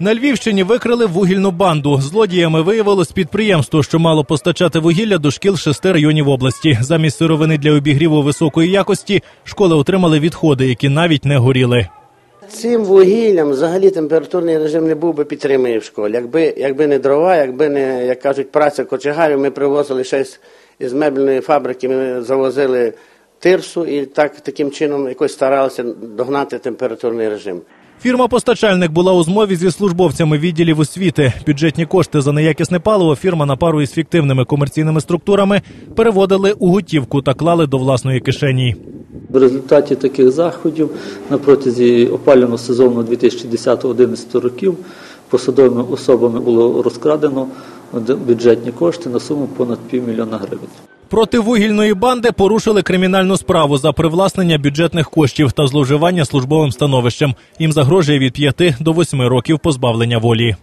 На Львівщині викрили вугільну банду. Злодіями виявилось підприємство, що мало постачати вугілля до шкіл шести районів області. Замість сировини для обігріву високої якості школи отримали відходи, які навіть не горіли. Цим вугіллям взагалі температурний режим не був би підтриманий в школі. Якби, якби не дрова, якби не, як кажуть, праця кочегарів, ми привозили щось із мебельної фабрики, ми завозили тирсу і так, таким чином якось старалися догнати температурний режим. Фірма-постачальник була у змові зі службовцями відділів освіти. Бюджетні кошти за неякісне паливо фірма на пару із фіктивними комерційними структурами переводили у готівку та клали до власної кишені. В результаті таких заходів на протязі опалювального сезону 2010-2011 років посадовими особами було розкрадено бюджетні кошти на суму понад півмільйона гривень. Проти вугільної банди порушили кримінальну справу за привласнення бюджетних коштів та зловживання службовим становищем. Їм загрожує від 5 до 8 років позбавлення волі.